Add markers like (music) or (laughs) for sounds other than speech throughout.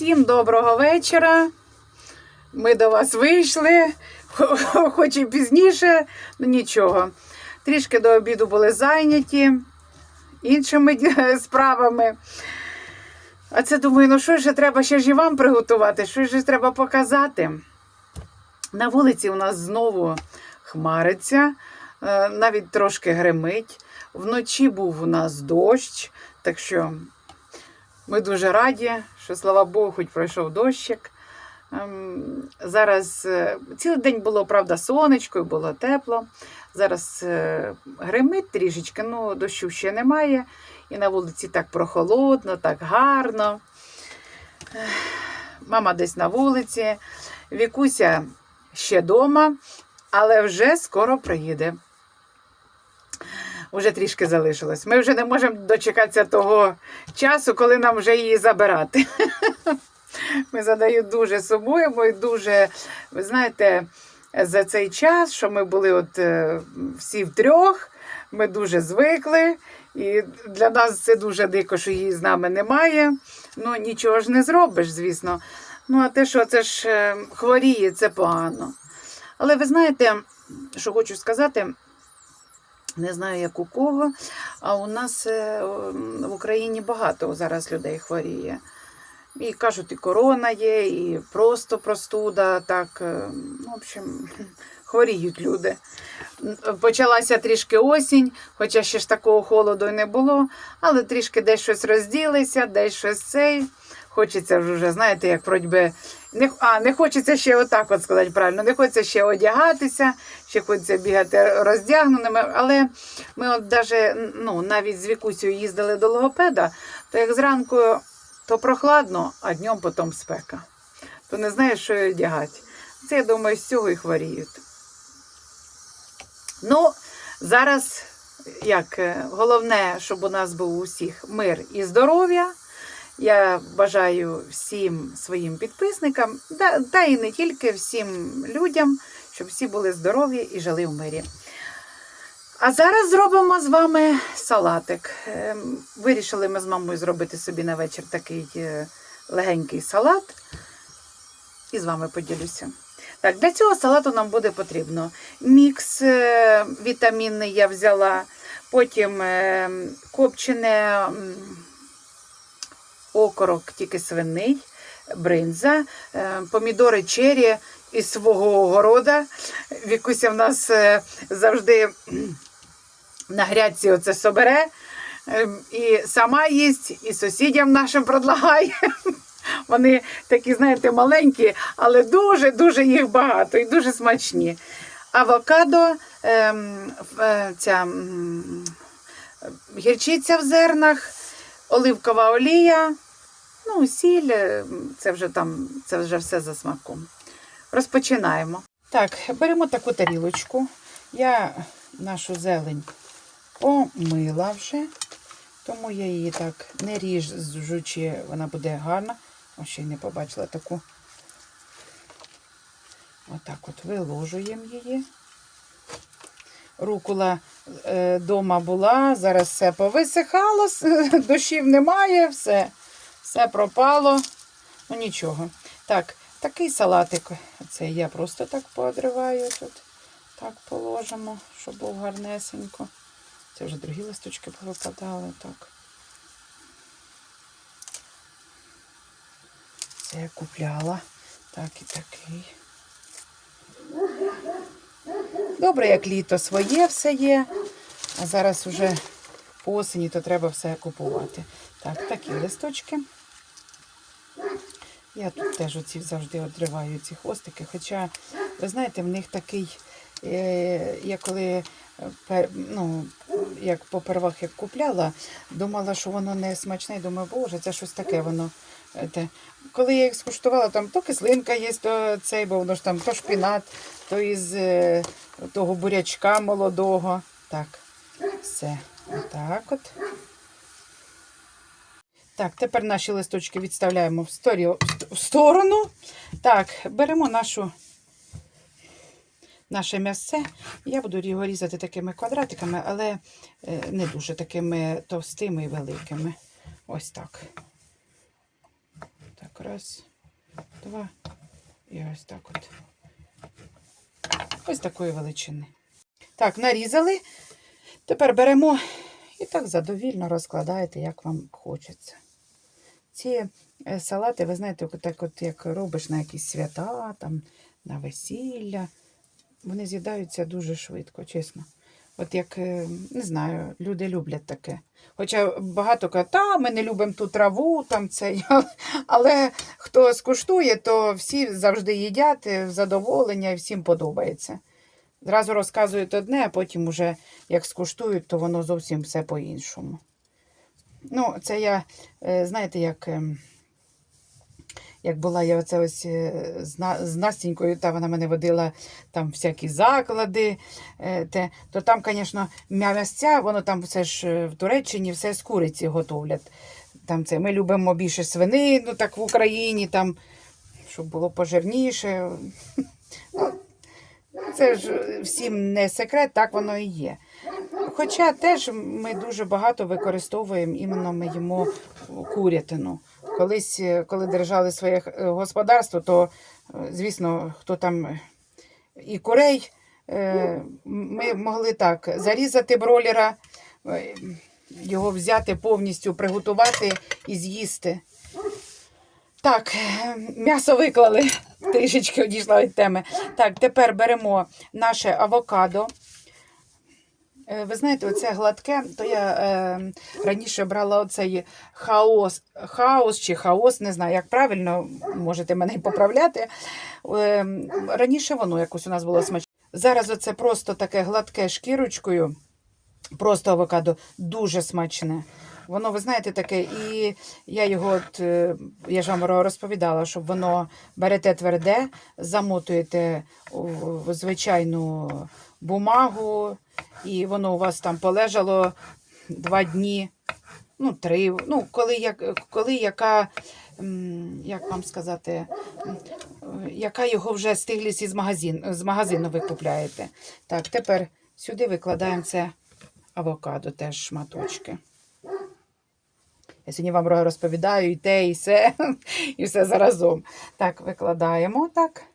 Всім доброго вечора. Ми до вас вийшли, (laughs) хоч і пізніше, ну нічого. Трішки до обіду були зайняті іншими (laughs) справами. А це думаю, ну що ж треба ще ж і вам приготувати, що ж треба показати. На вулиці у нас знову хмариться, е, навіть трошки гримить. Вночі був у нас дощ, так що ми дуже раді, що слава Богу, хоч пройшов дощик. Ем, Зараз е, цілий день було, правда, сонечко, і було тепло. Зараз е, гримить трішечки, ну дощу ще немає. І на вулиці так прохолодно, так гарно. Мама десь на вулиці, Вікуся ще вдома, але вже скоро приїде. Уже трішки залишилось. Ми вже не можемо дочекатися того часу, коли нам вже її забирати. (laughs) Ми за нею дуже сумуємо і дуже, ви знаєте, за цей час, що ми були от е, всі втрьох, ми дуже звикли. І для нас це дуже дико, що її з нами немає. Ну, нічого ж не зробиш, звісно. Ну, а те, що це ж е, хворіє, це погано. Але ви знаєте, що хочу сказати, не знаю, як у кого, а у нас е, в Україні багато зараз людей хворіє. І кажуть, і корона є, і просто простуда. Так, е, ну, в общем, (laughs) хворіють люди. Почалася трішки осінь, хоча ще ж такого холоду й не було, але трішки десь щось розділися, десь щось цей. Хочеться вже, знаєте, як вроді не, а, не хочеться ще отак от сказати правильно, не хочеться ще одягатися, ще хочеться бігати роздягненими. Але ми от даже, ну, навіть з Вікусею їздили до логопеда, то як зранку то прохладно, а днем потім спека. То не знаєш, що одягати. Це, я думаю, з цього і хворіють. Ну, зараз, як е, головне, щоб у нас був у всіх мир і здоров'я. Я бажаю всім своїм підписникам, да, та і не тільки всім людям, щоб всі були здорові і жили в мирі. А зараз зробимо з вами салатик. Ем, Вирішили ми з мамою зробити собі на вечір такий е, легенький салат. І з вами поділюся. Так, для цього салату нам буде потрібно мікс е, вітамінний я взяла, потім е, копчене окорок, тільки свиний, бринза, е, помідори чері із свого огорода. Вікуся в нас е, завжди на грядці оце собере. е, І сама їсть, і сусідям нашим предлагає. Вони такі, знаєте, маленькі, але дуже-дуже їх багато і дуже смачні. Авокадо, ем, ця гірчиця в зернах, оливкова олія, ну, сіль, е, це вже там, це вже все за смаком. Розпочинаємо. Так, беремо таку тарілочку. Я нашу зелень помила вже, тому я її так не ріжучи, вона буде гарна. О, ще й не побачила таку. Отак от виложуємо її. Рукула е, дома була, зараз все повисихало, (laughs) дощів немає, все, все пропало. Ну нічого. Так, такий салатик. Це я просто так поодриваю тут. Так положимо, щоб був гарнесенько. Це вже другі листочки повипадали. Так. Це я купляла. Так і такий. Добре, як літо своє все є. А зараз уже по осені, то треба все купувати. Так, такі листочки. Я тут теж оці завжди одриваю ці хвостики. Хоча, ви знаєте, в них такий, е, я коли е, пер- ну, як попервах як купляла, думала, що воно не смачне. Думаю, боже, це щось таке воно. е, Те. Коли я їх скуштувала, там то кислинка є, то цей, бо воно ж там то шпінат, то із е, того бурячка молодого. Так, все. Отак от. Так, тепер наші листочки відставляємо в, сторі- в сторону. Так, беремо нашу, наше м'ясце. Я буду його різати такими квадратиками, але е, не дуже такими товстими і великими. Ось так. Так, Раз, два. І ось так от. Ось такої величини. Так, нарізали. Тепер беремо і так задовільно розкладаєте, як вам хочеться. Ці е, салати, ви знаєте, так от як робиш на якісь свята, там, на весілля, вони з'їдаються дуже швидко, чесно. От як, е, не знаю, люди люблять таке. Хоча багато кажуть, та ми не любимо ту траву, там це. (laughs) Але хто скуштує, то всі завжди їдять е, задоволення і всім подобається. Зразу розказують одне, а потім, уже, як скуштують, то воно зовсім все по-іншому. Ну, це я, е, знаєте, як, ем, як була я оце ось е, з, Настінькою, та вона мене водила там всякі заклади, е, те, то там, звісно, м'ясця, воно там все ж е, в Туреччині все з куриці готовлять. Там це, ми любимо більше свинину, так в Україні, там, щоб було пожирніше. (laughs) Ну, це ж всім не секрет, так воно і є. Хоча теж ми дуже багато використовуємо, іменно ми їмо курятину. Колись, е, коли держали своє е, господарство, то, е, звісно, хто там і курей, ми могли так зарізати бролера, його взяти повністю, приготувати і з'їсти. Так, м'ясо виклали, трішечки одійшла від теми. Так, тепер беремо наше авокадо. Е, Ви знаєте, оце гладке, то я е, раніше брала оцей хаос, хаос чи хаос, не знаю, як правильно, можете мене поправляти. Е, раніше воно якось у нас було смачне. Зараз оце просто таке гладке шкірочкою, просто авокадо, дуже смачне. Воно, ви знаєте, таке, і я його, от, е, я ж вам розповідала, щоб воно берете тверде, замотуєте в звичайну бумагу, і воно у вас там полежало два дні, ну, три. Ну, коли, як, коли яка, як вам сказати, яка його вже стиглість із магазин, з магазину ви купляєте. Так, тепер сюди викладаємо це авокадо, теж шматочки. Я сьогодні вам розповідаю і те, і все, (laughs) і все заразом. Так, викладаємо так.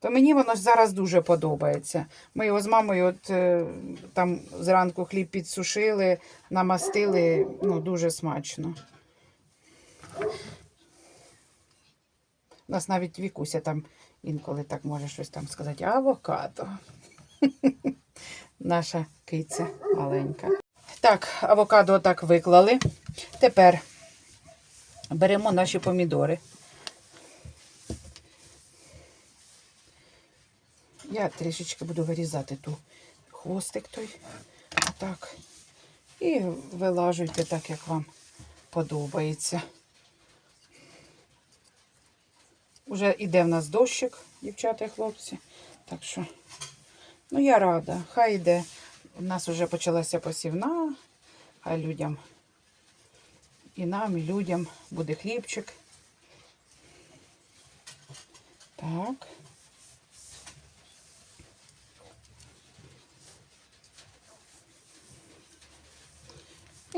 То мені воно зараз дуже подобається. Ми його з мамою от, е, там зранку хліб підсушили, намастили, ну, дуже смачно. У нас навіть Вікуся там інколи так може щось там сказати. Авокадо. (laughs) Наша киця маленька. Так, авокадо отак виклали. Тепер беремо наші помідори. Я трішечки буду вирізати ту хвостик той. Отак. І вилажуйте так, як вам подобається. Уже іде в нас дощик, дівчата і хлопці. Так що, ну я рада, хай йде. У нас вже почалася посівна, хай людям і нам, і людям буде хлібчик. Так.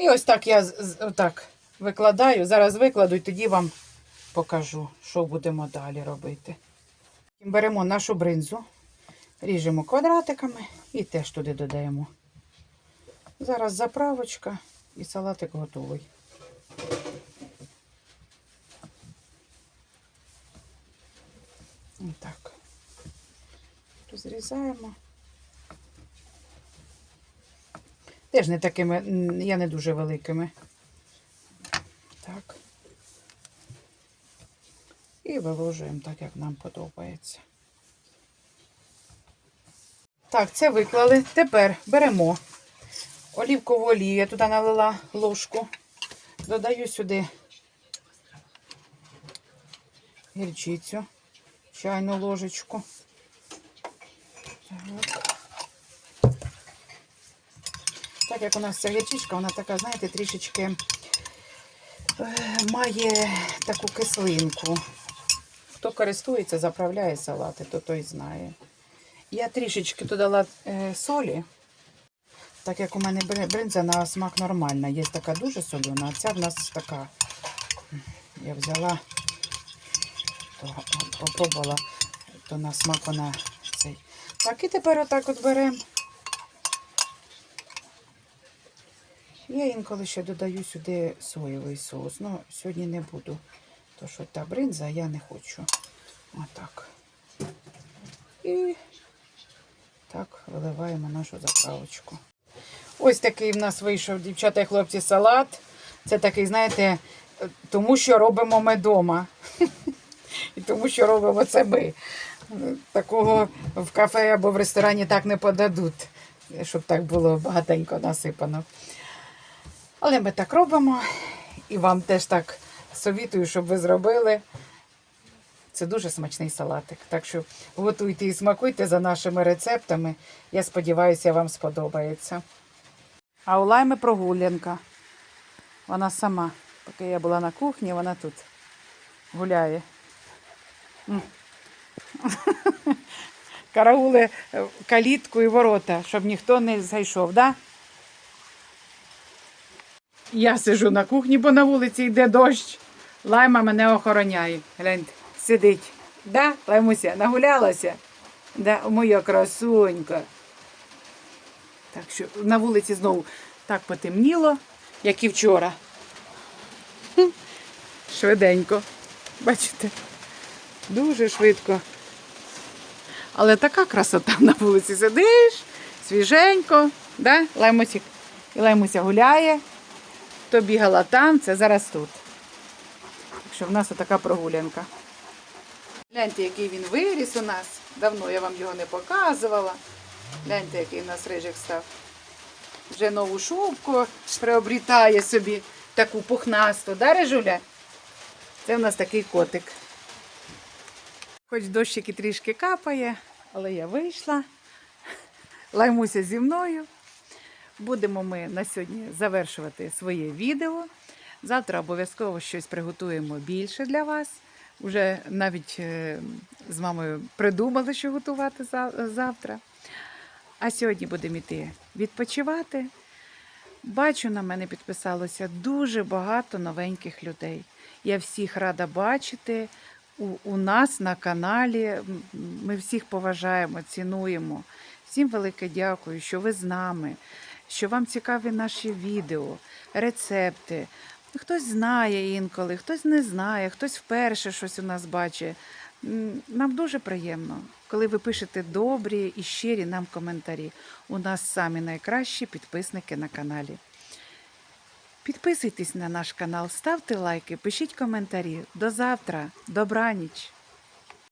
І ось так я отак викладаю. Зараз викладу і тоді вам покажу, що будемо далі робити. Беремо нашу бринзу, ріжемо квадратиками і теж туди додаємо. Зараз заправочка і салатик готовий. Так. Розрізаємо. Теж не такими, я не дуже великими. Так. І виложуємо так, як нам подобається. Так, це виклали. Тепер беремо олівкову олію. Я туди налила ложку. Додаю сюди гірчицю, чайну ложечку. Так. Так як у нас ця гірчичка, вона така, знаєте, трішечки е, має таку кислинку. Хто користується, заправляє салати, то той знає. Я трішечки додала е, солі, так як у мене бринза на смак нормальна. Є така дуже солена, а ця в нас така Я взяла, то попробувала, то на смак вона цей. Так, і тепер отак от беремо. Я інколи ще додаю сюди соєвий соус. Ну, сьогодні не буду. То що та бринза я не хочу. Отак. І так виливаємо нашу заправочку. Ось такий в нас вийшов, дівчата і хлопці, салат. Це такий, знаєте, тому що робимо ми вдома. (laughs) І тому що робимо це ми. Такого в кафе або в ресторані так не подадуть, щоб так було багатенько насипано. Але ми так робимо. І вам теж так совітую, щоб ви зробили. Це дуже смачний салатик. Так що готуйте і смакуйте за нашими рецептами. Я сподіваюся, вам сподобається. А у Лайми прогулянка. Вона сама. Поки я була на кухні, вона тут гуляє. (laughs) Караули е, калітку і ворота, щоб ніхто не зайшов, да? Я сижу на кухні, бо на вулиці йде дощ. Лайма мене охороняє. Гляньте, сидить. Да, Лаймуся, нагулялася? Да, моя красунька. Так що на вулиці знову так потемніло, як і вчора. (laughs) Швиденько. Бачите? Дуже швидко. Але така красота на вулиці сидиш, свіженько, да? Лаймусік. І Лаймуся гуляє. Хто бігала там, це зараз тут. Так що в нас така прогулянка. Гляньте, який він виріс у нас. Давно я вам його не показувала. Гляньте, який в нас рижик став. Вже нову шубку приобрітає собі таку пухнасту, да, Рижуля? Це в нас такий котик. Хоч дощик і трішки капає, але я вийшла. Лаймуся зі мною. Будемо ми на сьогодні завершувати своє відео. Завтра обов'язково щось приготуємо більше для вас. Уже навіть е, з мамою придумали, що готувати завтра. А сьогодні будемо йти відпочивати. Бачу, на мене підписалося дуже багато новеньких людей. Я всіх рада бачити у, у нас на каналі. Ми всіх поважаємо, цінуємо. Всім велике дякую, що ви з нами, що вам цікаві наші відео, рецепти. Хтось знає інколи, хтось не знає, хтось вперше щось у нас бачить. Нам дуже приємно, коли ви пишете добрі і щирі нам коментарі. У нас самі найкращі підписники на каналі. Підписуйтесь на наш канал, ставте лайки, пишіть коментарі. До завтра. Добраніч!